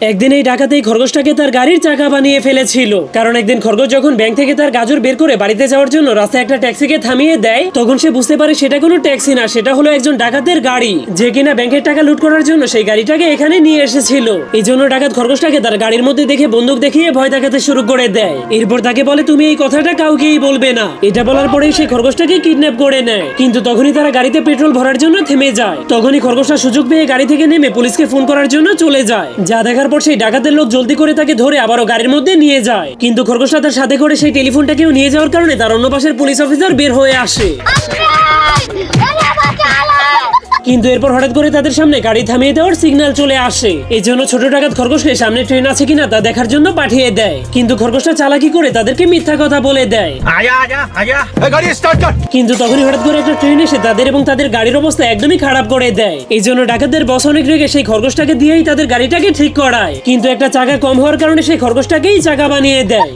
একদিন এই ডাকাতে এই খরগোশটাকে তার গাড়ির চাকা বানিয়ে ফেলেছিল। কারণ একদিন খরগোশ যখন ব্যাংক থেকে তার গাজর বের করে বাড়িতে যাওয়ার জন্য রাস্তায় একটা ট্যাক্সিকে থামিয়ে দেয়, তখন সে বুঝতে পারে সেটা কোনো ট্যাক্সি না, সেটা হলো একজন ডাকাতের গাড়ি। যে কিনা ব্যাংকের টাকা লুট করার জন্য সেই গাড়িটাকে এখানে নিয়ে এসেছিল। এই জন্য ডাকাত খরগোশটাকে তার গাড়ির মধ্যে দেখে বন্দুক দেখিয়ে ভয় দেখাতে শুরু করে দেয়। এরপর তাকে বলে, তুমি এই কথাটা কাউকেই বলবে না। এটা বলার পরেই সেই খরগোশটাকে কিডন্যাপ করে নেয়। কিন্তু তখনই তারা গাড়িতে পেট্রোল ভরার জন্য থেমে যায়। তখনই খরগোশটা সুযোগ পেয়ে গাড়ি থেকে নেমে পুলিশকে ফোন করার জন্য চলে যায়। যা দেখার পর সেই ডাকাতের লোক জলদি করে তাকে ধরে আবারও গাড়ির মধ্যে নিয়ে যায়। কিন্তু খরগোশ তার সাথে করে সেই টেলিফোনটাকেও নিয়ে যাওয়ার কারণে তার অন্য পাশের পুলিশ অফিসার বের হয়ে আসে। কিন্তু এরপর হঠাৎ করে তাদের সামনে গাড়ি থামিয়ে দেওয়ার সিগন্যাল চলে আসে। এই জন্য ছোট ডাকাত খরগোশকে সামনে ট্রেন আছে কিনা তা দেখার জন্য পাঠিয়ে দেয়। কিন্তু খরগোশটা চালাকি করে তাদেরকে মিথ্যা কথা বলে দেয়। কিন্তু তখনই হঠাৎ করে একটা ট্রেন এসে তাদের এবং তাদের গাড়ির অবস্থা একদমই খারাপ করে দেয়। এই জন্য ডাকাতদের বস অনেক রেগে সেই খরগোশটাকে দিয়েই তাদের গাড়িটাকে ঠিক করায়। কিন্তু একটা চাকা কম হওয়ার কারণে সেই খরগোশটাকেই চাকা বানিয়ে দেয়।